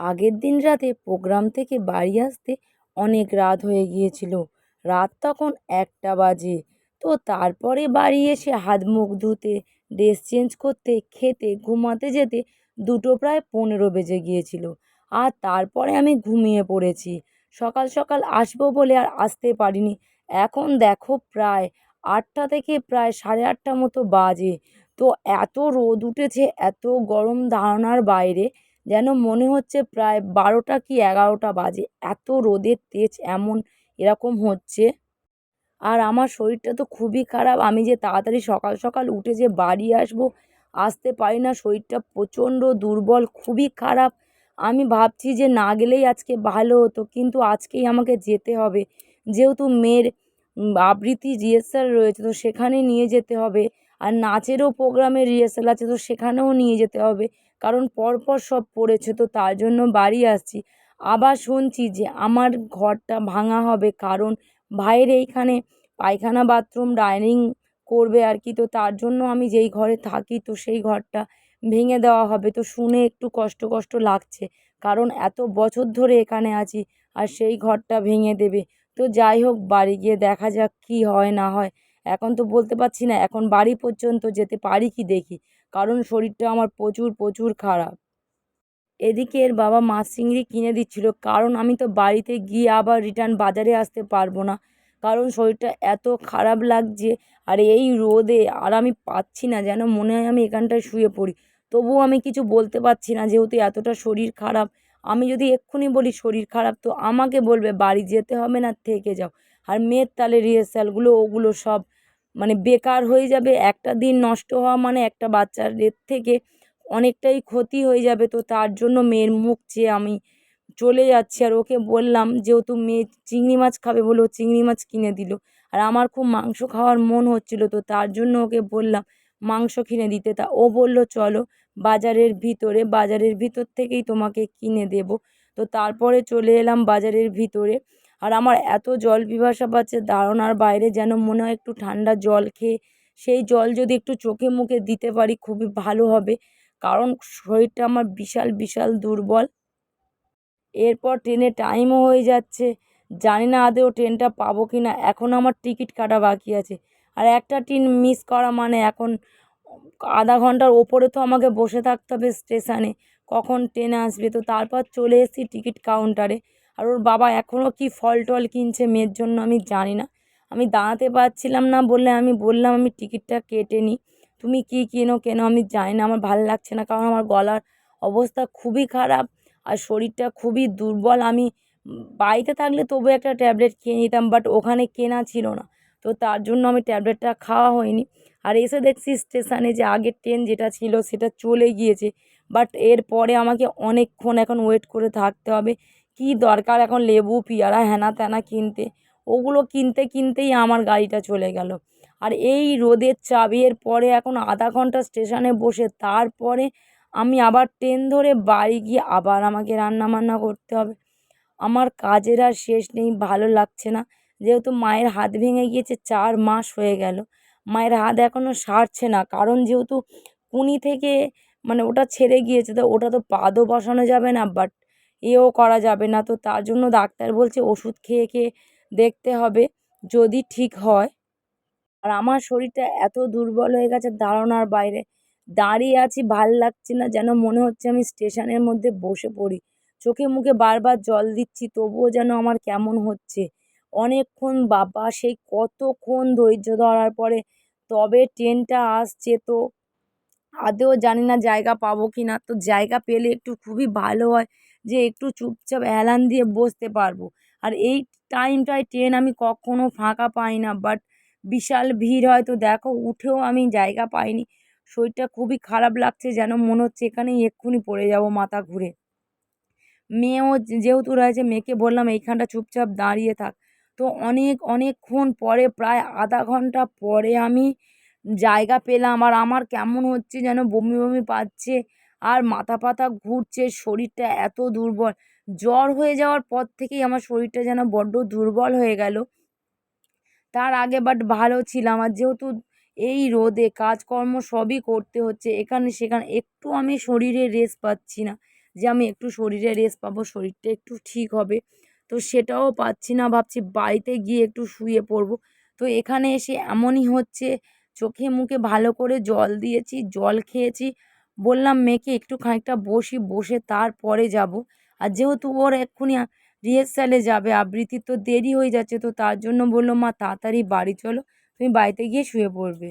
আগের দিন রাতে প্রোগ্রাম থেকে বাড়ি আসতে অনেক রাত হয়ে গিয়েছিল। রাত তখন একটা বাজে। তো তারপরে বাড়ি এসে হাত মুখ ধুতে ড্রেস চেঞ্জ করতে, খেতে, ঘুমাতে যেতে দুটো প্রায় পনেরো বেজে গিয়েছিল। আর তারপরে আমি ঘুমিয়ে পড়েছি। সকাল সকাল আসব বলে আর আসতে পারিনি। এখন দেখো প্রায় আটটা থেকে প্রায় সাড়ে আটটা মতো বাজে। তো এত রোদ উঠেছে, এত গরম ধারণার বাইরে যেন মনে হচ্ছে প্রায় বারোটা কি এগারোটা বাজে। এত রোদের তেজ এমন এরকম হচ্ছে। আর আমার শরীরটা তো খুবই খারাপ। আমি যে তাড়াতাড়ি সকাল সকাল উঠে যে বাড়ি আসব, আসতে পারি না, শরীরটা প্রচণ্ড দুর্বল, খুবই খারাপ। আমি ভাবছি যে না গেলেই আজকে ভালো হতো, কিন্তু আজকেই আমাকে যেতে হবে। যেহেতু মেয়ের আবৃত্তি রিহার্সাল রয়েছে, তো সেখানে নিয়ে যেতে হবে। আর নাচেরও প্রোগ্রামের রিহার্সাল আছে, তো সেখানেও নিয়ে যেতে হবে। কারণ পরপর সব পড়েছে তো তার জন্য বাড়ি আসছি। আবার শুনছি যে আমার ঘরটা ভাঙা হবে কারণ ভাইয়ের এইখানে পায়খানা বাথরুম ডাইনিং করবে আর কি। তো তার জন্য আমি যেই ঘরে থাকি তো সেই ঘরটা ভেঙে দেওয়া হবে। তো শুনে একটু কষ্ট কষ্ট লাগছে কারণ এত বছর ধরে এখানে আছি আর সেই ঘরটা ভেঙে দেবে। তো যাই হোক, বাড়ি গিয়ে দেখা যাক কী হয় না হয়। এখন তো বলতে পারছি না, এখন বাড়ি পর্যন্ত যেতে পারি কি দেখি। কারণ শরীরটা আমার প্রচুর প্রচুর খারাপ। এদিকে এর বাবা মাছ চিংড়ি কিনে দিচ্ছিল, কারণ আমি তো বাড়িতে গিয়ে আবার রিটার্ন বাজারে আসতে পারব না। কারণ শরীরটা এত খারাপ লাগছে, আর এই রোদে আর আমি পাচ্ছি না, যেন মনে হয় আমি এখানটায় শুয়ে পড়ি। তবুও আমি কিছু বলতে পারছি না, যেহেতু এতটা শরীর খারাপ। আমি যদি এক্ষুনি বলি শরীর খারাপ, তো আমাকে বলবে, বাড়ি যেতে হবে না, থেকে যাও। আর মেয়ের তালে রিহার্সালগুলো ওগুলো সব মানে বেকার হয়ে যাবে, একটা দিন নষ্ট হওয়া মানে একটা বাচ্চার এর থেকে অনেকটাই ক্ষতি হয়ে যাবে। তো তার জন্য মেয়ের মুখ চেয়ে আমি চলে যাচ্ছি। আর ওকে বললাম, যেহেতু মেয়ে চিংড়ি মাছ খাবে বলে ও চিংড়ি মাছ কিনে দিল। আর আমার খুব মাংস খাওয়ার মন হচ্ছিল। তো তার জন্য ওকে বললাম, মাংস কিনে দিতে। তা ও বলল, চলো, বাজারের ভিতরে, বাজারের ভিতর থেকেই তোমাকে কিনে দেবো। তো তারপরে চলে এলাম বাজারের ভিতরে। আর আমার এত জল পিপাসা পাচ্ছে ধারণার বাইরে যেন মনে হয় একটু ঠান্ডা জল খেয়ে সেই জল যদি একটু চোখে মুখে দিতে পারি খুবই ভালো হবে। কারণ শরীরটা আমার বিশাল বিশাল দুর্বল। এরপর ট্রেনের টাইমও হয়ে যাচ্ছে। জানি না আদেও ট্রেনটা পাবো কি না এখন আমার টিকিট কাটা বাকি আছে। আর একটা ট্রেন মিস করা মানে এখন আধা ঘণ্টার ওপরে তো আমাকে বসে থাকতে হবে স্টেশনে কখন ট্রেন আসবে? তো তারপর চলে এসেছি টিকিট কাউন্টারে আর ওর বাবা এখনও কি ফল টল কিনছে মেয়ের জন্য আমি জানি না। আমি দাঁড়াতে পারছিলাম না বলে আমি বললাম, আমি টিকিটটা কেটে নিই। তুমি কী কেনো কেনো আমি জানি না, আমার ভালো লাগছে না কারণ আমার গলার অবস্থা খুবই খারাপ আর শরীরটা খুবই দুর্বল। আমি বাড়িতে থাকলে তবু একটা ট্যাবলেট খেয়ে নিতাম বাট ওখানে কেনা ছিল না। তো তার জন্য আমি ট্যাবলেটটা খাওয়া হয়নি। আর এসে দেখছি স্টেশনে যে আগের ট্রেন যেটা ছিল সেটা চলে গিয়েছে। বাট এরপরে আমাকে অনেকক্ষণ এখন ওয়েট করে থাকতে হবে। কী দরকার এখন লেবু, পেয়ারা হ্যানা ত্যানা কিনতে? ওগুলো কিনতে কিনতেই আমার গাড়িটা চলে গেল। আর এই রোদের চাবিয়ের পরে এখন আধা ঘণ্টা স্টেশনে বসে তারপরে আমি আবার ট্রেন ধরে বাড়ি গিয়ে আবার আমাকে রান্না বান্না করতে হবে। আমার কাজের আর শেষ নেই, ভালো লাগছে না। যেহেতু মায়ের হাত ভেঙে গিয়েছে, চার মাস হয়ে গেল। মায়ের হাত এখনও সারছে না, কারণ যেহেতু কুনি থেকে মানে ওটা ছেড়ে গিয়েছে, তো ওটা তো পাদও বসানো যাবে না বাট এও করা যাবে না। তো তার জন্য ডাক্তার বলছে, ওষুধ খেয়ে খেয়ে দেখতে হবে যদি ঠিক হয়। আর আমার শরীরটা এত দুর্বল হয়ে গেছে ধারণার বাইরে। দাঁড়িয়ে আছি, ভালো লাগছে না, যেন মনে হচ্ছে আমি স্টেশনের মধ্যে বসে পড়ি। চোখে মুখে বারবার জল দিচ্ছি, তবুও যেন আমার কেমন হচ্ছে। অনেকক্ষণ, বাবা, সেই কতক্ষণ ধৈর্য ধরার পরে, তবে ট্রেনটা আসছে তো? আদৌ জানি না জায়গা পাবো কি না তো জায়গা পেলে একটু খুবই ভালো হয়। যে একটু চুপচাপ হেলান দিয়ে বসতে পারব। আর এই টাইমটায় ট্রেন আমি কখনও ফাঁকা পাই না বাট বিশাল ভিড় হয় তো দেখো, উঠেও আমি জায়গা পাইনি। শরীরটা খুবই খারাপ লাগছে যেন মনে হচ্ছে এখানেই এক্ষুনি পড়ে যাব মাথা ঘুরে। মেয়েও যেহেতু রয়েছে, মেয়েকে বললাম এইখানটা চুপচাপ দাঁড়িয়ে থাক। তো অনেক, অনেকক্ষণ পরে, প্রায় আধা ঘণ্টা পরে আমি জায়গা পেলাম। আর আমার কেমন হচ্ছে যেন বমি বমি পাচ্ছে। আর মাথা পাতা ঘুরছে, শরীরটা এত দুর্বল। জ্বর হয়ে যাওয়ার পর থেকেই আমার শরীরটা যেন বড্ড দুর্বল হয়ে গেল। তার আগে বাট ভালো ছিলাম আর যেহেতু এই রোদে কাজকর্ম সবই করতে হচ্ছে, এখানে সেখানে একটু আমি শরীরে রেস্ট পাচ্ছি না। যে আমি একটু শরীরে রেস্ট পাবো, শরীরটা একটু ঠিক হবে। তো সেটাও পাচ্ছি না, ভাবছি বাড়িতে গিয়ে একটু শুয়ে পড়ব। তো এখানে এসে এমনই হচ্ছে, চোখে মুখে ভালো করে জল দিয়েছি, জল খেয়েছি। বললাম, মেয়েকে একটু খানিকটা বসি, বসে তারপরে যাব। আর যেহেতু ওর এক্ষুনি রিহার্সালে যাবে আবৃত্তির তো দেরি হয়ে যাচ্ছে, তো তার জন্য বলল, মা, তাড়াতাড়ি বাড়ি চলো, তুমি বাড়িতে গিয়ে শুয়ে পড়বে।